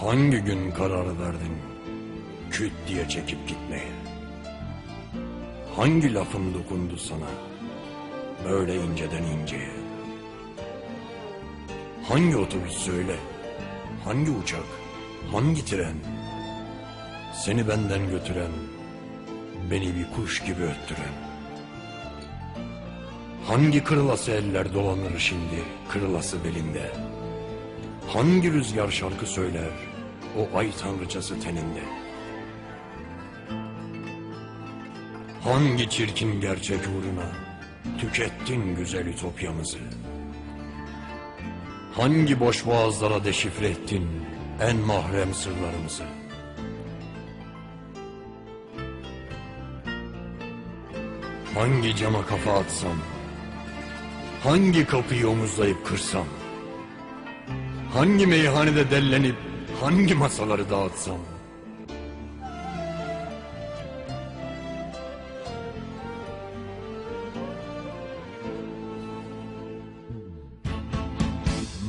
Hangi gün karar verdin küt diye çekip gitmeye? Hangi lafım dokundu sana böyle inceden inceye? Hangi otobüs söyle? Hangi uçak? Hangi tren? Seni benden götüren, beni bir kuş gibi öttüren. Hangi kırılası eller dolanır şimdi kırılası belinde? Hangi rüzgar şarkı söyler o ay tanrıçası teninde? Hangi çirkin gerçek uğruna tükettin güzel ütopyamızı? Hangi boş boğazlara deşifre ettin en mahrem sırlarımızı? Hangi cama kafa atsam, hangi kapıyı omuzlayıp kırsam, hangi meyhanede dellenip hangi masaları dağıtsam,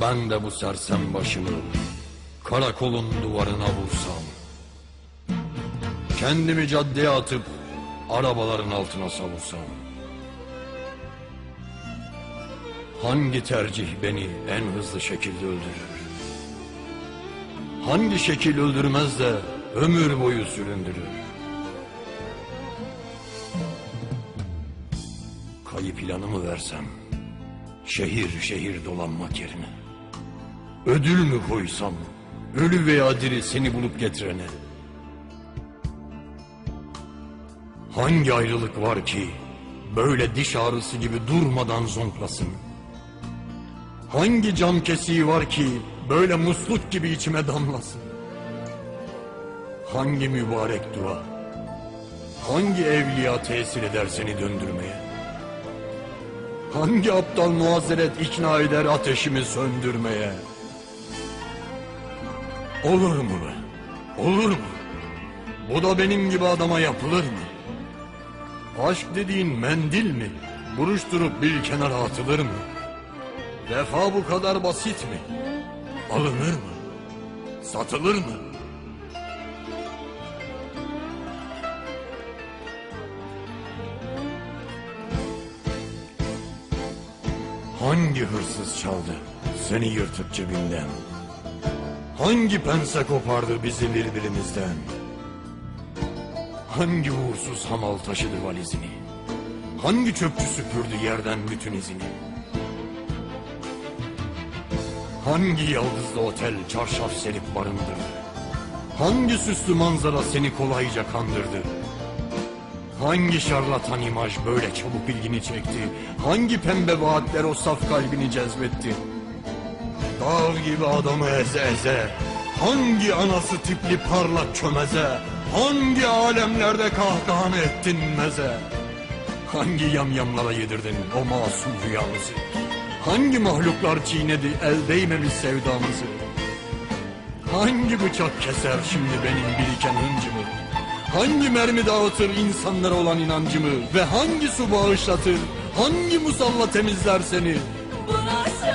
Ben de bu sersem başımı karakolun duvarına vursam. Kendimi caddeye atıp arabaların altına savursam. Hangi tercih beni en hızlı şekilde öldürür? Hangi şekil öldürmez de ömür boyu süründürür? Kayıp planımı versem, şehir şehir dolanmak yerine. Ödül mü koysam, ölü veya diri seni bulup getirene? Hangi ayrılık var ki böyle diş ağrısı gibi durmadan zonklasın? Hangi cam kesiği var ki böyle musluk gibi içime damlasın? Hangi mübarek dua, hangi evliya tesir eder seni döndürmeye? Hangi aptal muazzeret ikna eder ateşimi söndürmeye? Olur mu be? Olur mu? Bu da benim gibi adama yapılır mı? Aşk dediğin mendil mi? Buruşturup bir kenara atılır mı? Vefa bu kadar basit mi? Alınır mı? Satılır mı? Hangi hırsız çaldı seni yırtıp cebinden? Hangi pense kopardı bizi birbirimizden? Hangi uğursuz hamal taşıdı valizini? Hangi çöpçü süpürdü yerden bütün izini? Hangi yıldızlı otel çarşaf serip barındırdı? Hangi süslü manzara seni kolayca kandırdı? Hangi şarlatan imaj böyle çabuk ilgini çekti? Hangi pembe vaatler o saf kalbini cezbetti? Dağ gibi adamı eze eze Hangi anası tipli parlak çömeze Hangi alemlerde kahkahanı ettin meze Hangi yamyamlara yedirdin o masum rüyamızı Hangi mahluklar çiğnedi el değmemiş sevdamızı? Hangi bıçak keser şimdi benim biriken hıncımı? Hangi mermi dağıtır insanlara olan inancımı? Ve hangi su bağışlatır? Hangi musalla temizler seni? Buna aşığım